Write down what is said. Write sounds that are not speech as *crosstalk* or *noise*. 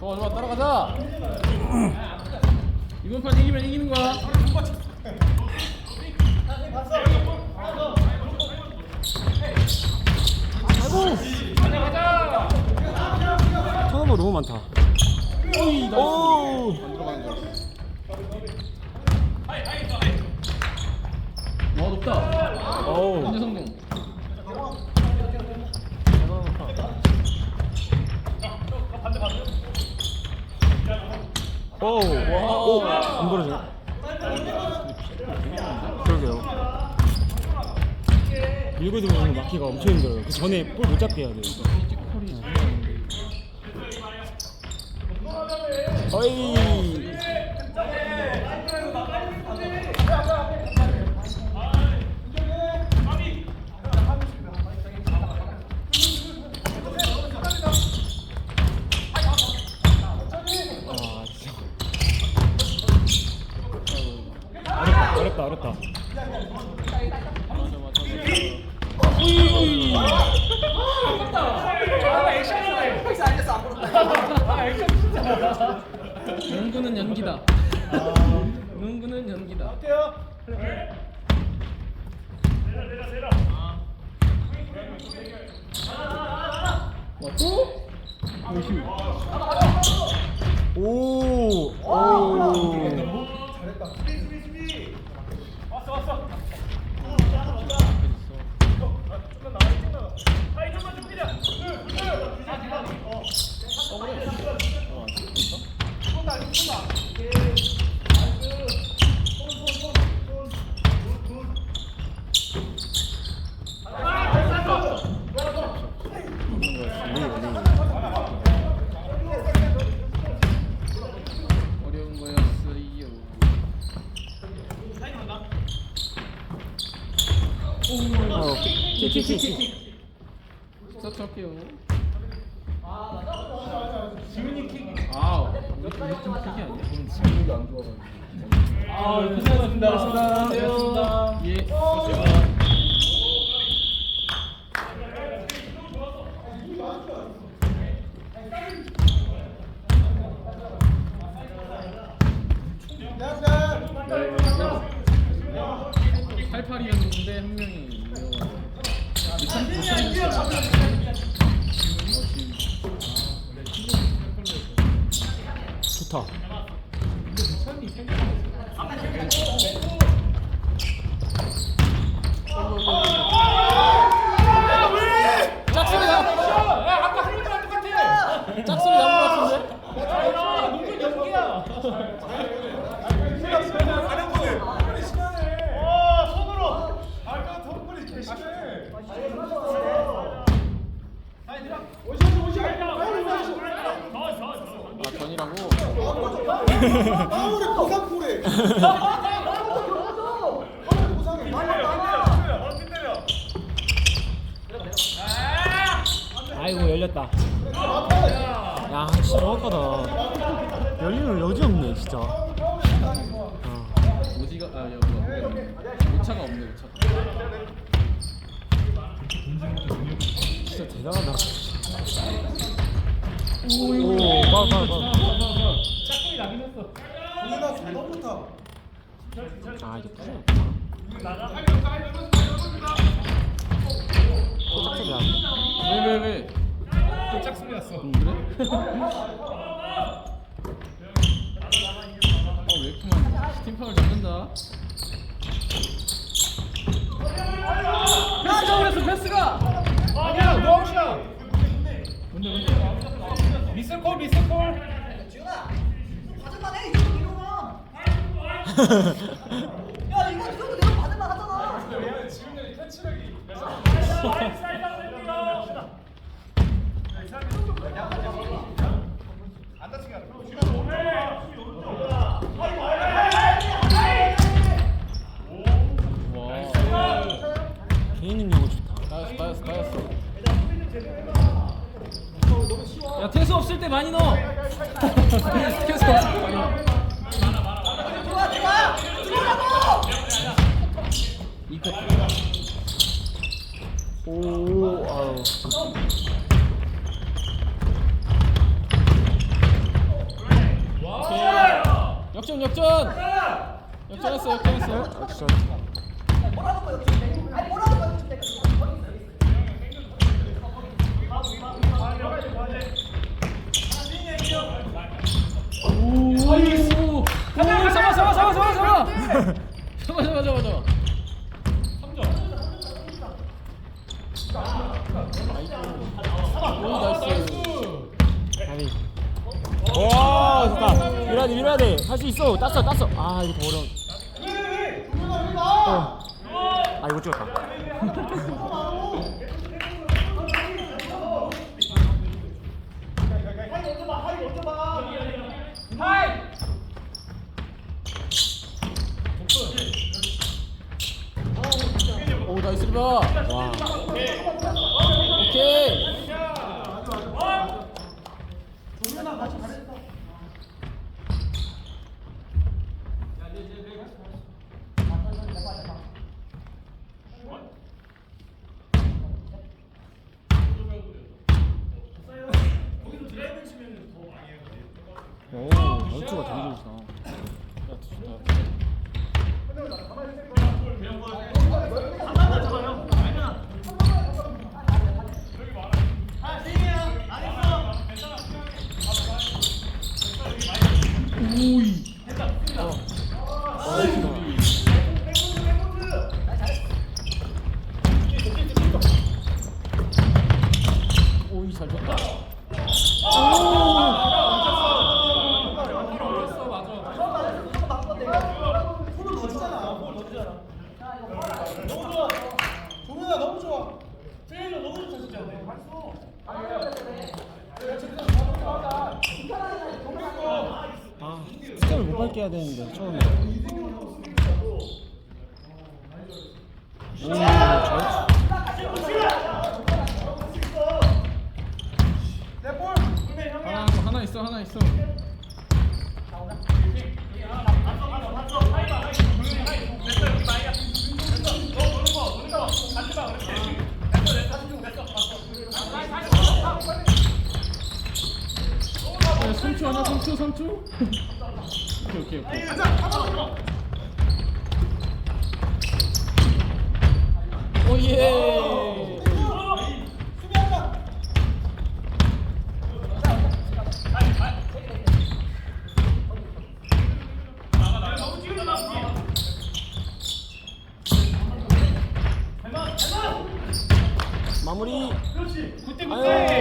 좋아 좋아 따라가자. 이번 판 이기면 이기는 거야. 턴오버 너무 많다. 오. 안 들어가는 거 와 높다 오. 현재 성공 오. 오. 안 벌어져. 그러게요. 밀고 들어오는 막기가 엄청 힘들어요. 그 전에 볼 못 잡게 해야 돼요. 피지컬이 어이. 아, 어렵다, 어렵다. 농구는 연기다. 농구는 연기다. 와 또? 오, 오. 어려운 거였어요 어, 아 고생하셨습니다 고생하셨습니다 예 네, 88이었는데 한 명이 좋다. 아이고 열렸다. 야, 진짜 정확하다. 열리는 여지 없네, 진짜. 어. 오지가 아 여기 오차가 없네 오차가. 진짜 대단하다. 오, 봐, 봐, 봐. 아, 이게 풀이 없다. 짝짝이 안왜왜 왜? 또 짝소리 났어. 음, 그래? 어왜 이렇게 많이? 팀 파울 잡는다. 패스가 그랬어 패스가. 아니야 노아웃이야 뭔데 뭔데? 미스콜 미스콜 받을만 해 이거 야 이거 이거 내가 받을 만 하잖아 안 다치게 하라 와. 개인 능력은 좋다. 따였어 따였어 따였어. 야 태수 없을 때 많이 넣어. 태수 없을 때 많이 넣어. 들어가! 들어가라고! 이컷. 오, 아유. 역전 역전. 역전했어 역전했어. 액션. 뭐라는 거야, 지금? 아니, 뭐라는 거야, 지금? 오. 오. 오. 잡아 잡아 잡아 잡아 잡아. 잡아 아니. 와, 좋다. 밀어야 돼, 밀어야 돼. 할 수 있어. 땄어, 땄어. 아, 이거 더 어려운. 어. 아, 이거 찍었다. *laughs* 리바. 와. 오케이. 오, 전투가 되게 좋다. 오이 잘 줬다. 동현아 너무 좋아. 트레이너 너무 좋다 진짜. 아, 해야 되는데, 처음에. 오, 잘. 하나 하나 있어 하나 있어. 야, 3초 하나 3초 3초. 오케이 오케이 오케이. 오예. 마무리. 그때 아유.